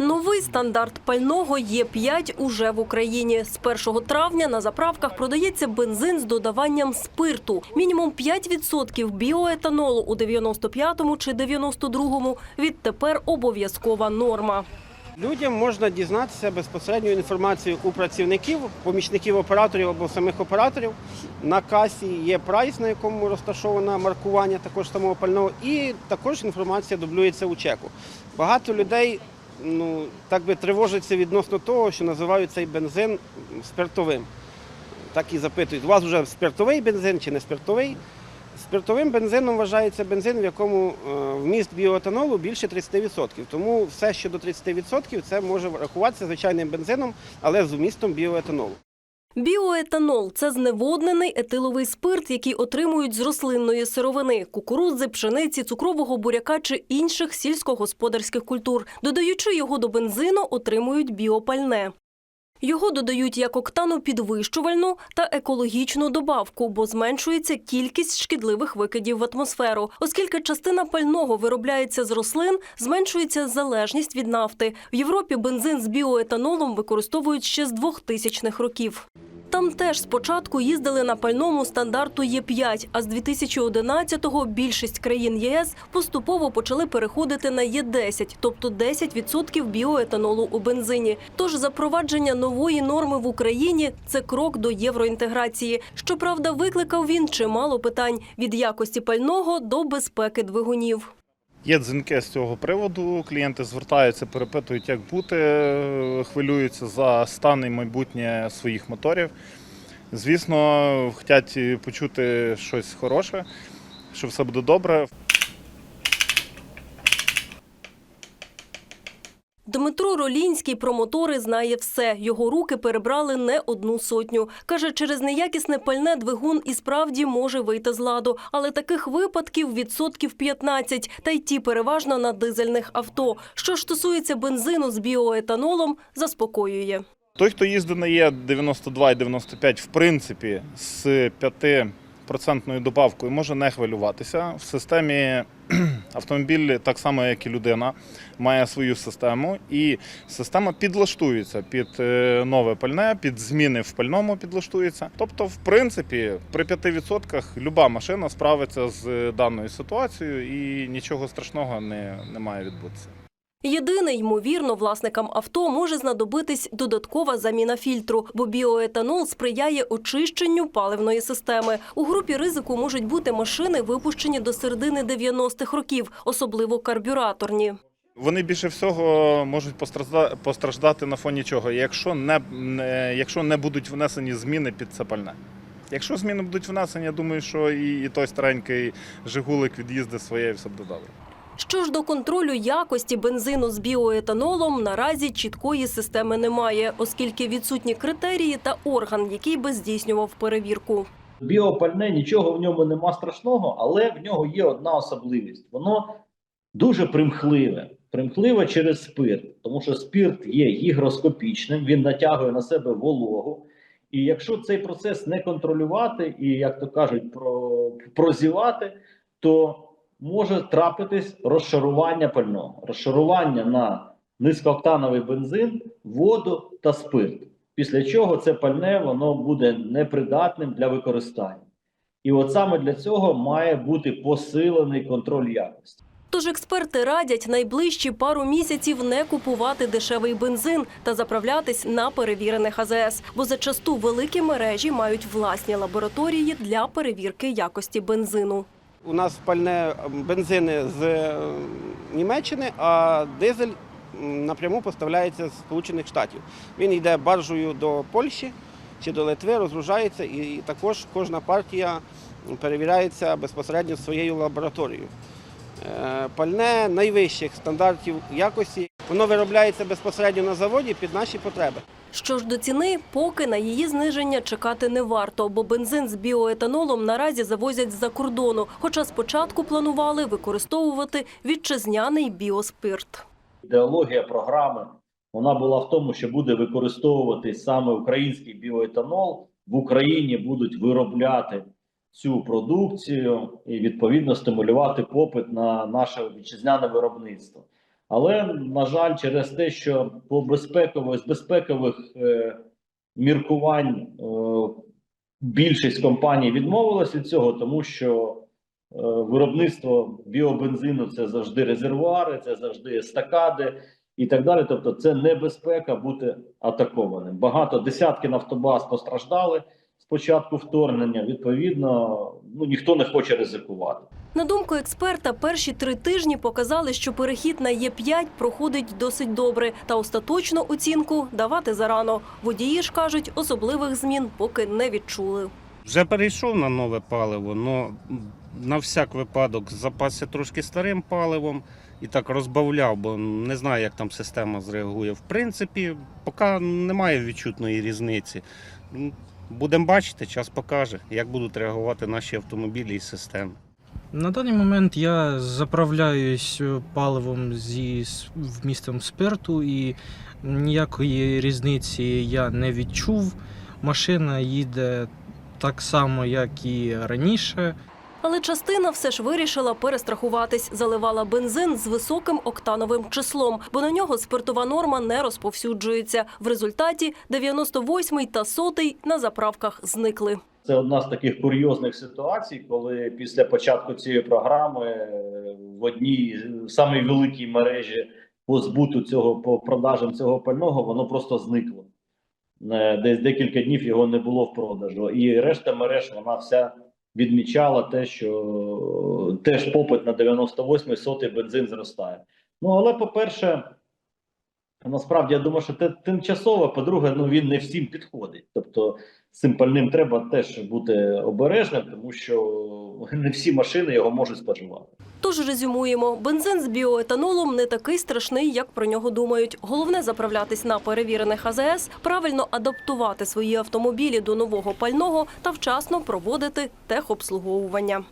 Новий стандарт пального Є5 уже в Україні. З 1 травня на заправках продається бензин з додаванням спирту. Мінімум 5% біоетанолу у 95-му чи 92-му відтепер обов'язкова норма. Людям можна дізнатися безпосередньо інформацію у працівників, помічників операторів або самих операторів. На касі є прайс, на якому розташоване маркування також самого пального, і також інформація дублюється у чеку. Багато людей ну, так би тривожиться відносно того, що називають цей бензин спиртовим. Так і запитують, у вас вже спиртовий бензин чи не спиртовий? Спиртовим бензином вважається бензин, в якому е, вміст біоетанолу більше 30%. Тому все, що до 30%, це може рахуватися звичайним бензином, але з вмістом біоетанолу. Біоетанол це зневоднений етиловий спирт, який отримують з рослинної сировини кукурудзи, пшениці, цукрового буряка чи інших сільськогосподарських культур. Додаючи його до бензину, отримують біопальне. Його додають як октану підвищувальну та екологічну добавку, бо зменшується кількість шкідливих викидів в атмосферу. Оскільки частина пального виробляється з рослин, зменшується залежність від нафти. В Європі бензин з біоетанолом використовують ще з 2000-х років. Там теж спочатку їздили на пальному стандарту Є5, а з 2011-го більшість країн ЄС поступово почали переходити на Є10, тобто 10% біоетанолу у бензині. Тож запровадження нової норми в Україні це крок до євроінтеграції. Щоправда, викликав він чимало питань від якості пального до безпеки двигунів. Є дзвінки з цього приводу. Клієнти звертаються, перепитують, як бути, хвилюються за стан і майбутнє своїх моторів. Звісно, хочуть почути щось хороше, що все буде добре. Дмитро Ролінський про мотори знає все. Його руки перебрали не одну сотню. Каже, через неякісне пальне двигун і справді може вийти з ладу. Але таких випадків відсотків 15, та й ті переважно на дизельних авто. Що стосується бензину з біоетанолом, заспокоює. Той, хто їздить на Є92 і 95, в принципі, з 5% добавкою може не хвилюватися. В системі автомобіль, так само як і людина, має свою систему, і система підлаштується під е, нове пальне, під зміни в пальному підлаштується. Тобто, в принципі, при 5% люба машина справиться з е, даною ситуацією і нічого страшного не, не має відбутися. Єдине, ймовірно, власникам авто може знадобитись додаткова заміна фільтру, бо біоетанол сприяє очищенню паливної системи. У групі ризику можуть бути машини, випущені до середини 90-х років, особливо карбюраторні. Вони більше всього можуть постражда- постраждати на фоні чого, якщо не, якщо не будуть внесені зміни під це пальне. Якщо зміни будуть внесені, я думаю, що і, і той старенький Жигулик від'їздить своє все буде добре. Що ж до контролю якості бензину з біоетанолом, наразі чіткої системи немає, оскільки відсутні критерії та орган, який би здійснював перевірку. Біопальне нічого в ньому нема страшного, але в нього є одна особливість: воно дуже примхливе. Примхливе через спирт, тому що спирт є гігроскопічним, він натягує на себе вологу. І якщо цей процес не контролювати і, як то кажуть, про, прозівати, то може трапитись розшарування пального, розшарування на низькооктановий бензин, воду та спирт. Після чого це пальне воно буде непридатним для використання. І от саме для цього має бути посилений контроль якості. Тож експерти радять найближчі пару місяців не купувати дешевий бензин та заправлятись на перевірених АЗС, бо зачасту великі мережі мають власні лабораторії для перевірки якості бензину. У нас пальне бензини з е, Німеччини, а дизель напряму поставляється з Сполучених Штатів. Він йде баржею до Польщі чи до Литви, розгружається, і також кожна партія перевіряється безпосередньо своєю лабораторією. Е, Пальне найвищих стандартів якості. Воно виробляється безпосередньо на заводі під наші потреби. Що ж до ціни, поки на її зниження чекати не варто, бо бензин з біоетанолом наразі завозять з-за кордону, хоча спочатку планували використовувати вітчизняний біоспирт. Ідеологія програми вона була в тому, що буде використовувати саме український біоетанол. В Україні будуть виробляти цю продукцію і відповідно стимулювати попит на наше вітчизняне виробництво. Але, на жаль, через те, що по безпекових, з безпекових е, міркувань е, більшість компаній відмовилась від цього, тому що е, виробництво біобензину це завжди резервуари, це завжди естакади і так далі. Тобто, це небезпека бути атакованим. Багато десятки нафтобаз постраждали з початку вторгнення. Відповідно, ну ніхто не хоче ризикувати. На думку експерта, перші три тижні показали, що перехід на Є5 проходить досить добре, та остаточну оцінку давати зарано. Водії ж кажуть, особливих змін поки не відчули. Вже перейшов на нове паливо, але на всяк випадок запасся трошки старим паливом і так розбавляв, бо не знаю, як там система зреагує. В принципі, поки немає відчутної різниці. Будемо бачити, час покаже, як будуть реагувати наші автомобілі і системи. На даний момент я заправляюсь е, паливом зі вмістом спирту і ніякої різниці я не відчув. Машина їде так само, як і раніше. Але частина все ж вирішила перестрахуватись, заливала бензин з високим октановим числом, бо на нього спиртова норма не розповсюджується. В результаті 98-й та 100-й на заправках зникли. Це одна з таких курйозних ситуацій, коли після початку цієї програми е, в одній самій великій мережі по збуту цього по продажам цього пального воно просто зникло. Е, Десь декілька днів його не було в продажу, і решта мереж вона вся відмічала те, що теж попит на 98-й сотий бензин зростає. Ну але по-перше, насправді я думаю, що це тимчасово. По-друге, ну він не всім підходить. Тобто цим пальним треба теж бути обережним, тому що не всі машини його можуть споживати. Тож резюмуємо, бензин з біоетанолом не такий страшний, як про нього думають. Головне заправлятись на перевірених АЗС, правильно адаптувати свої автомобілі до нового пального та вчасно проводити техобслуговування.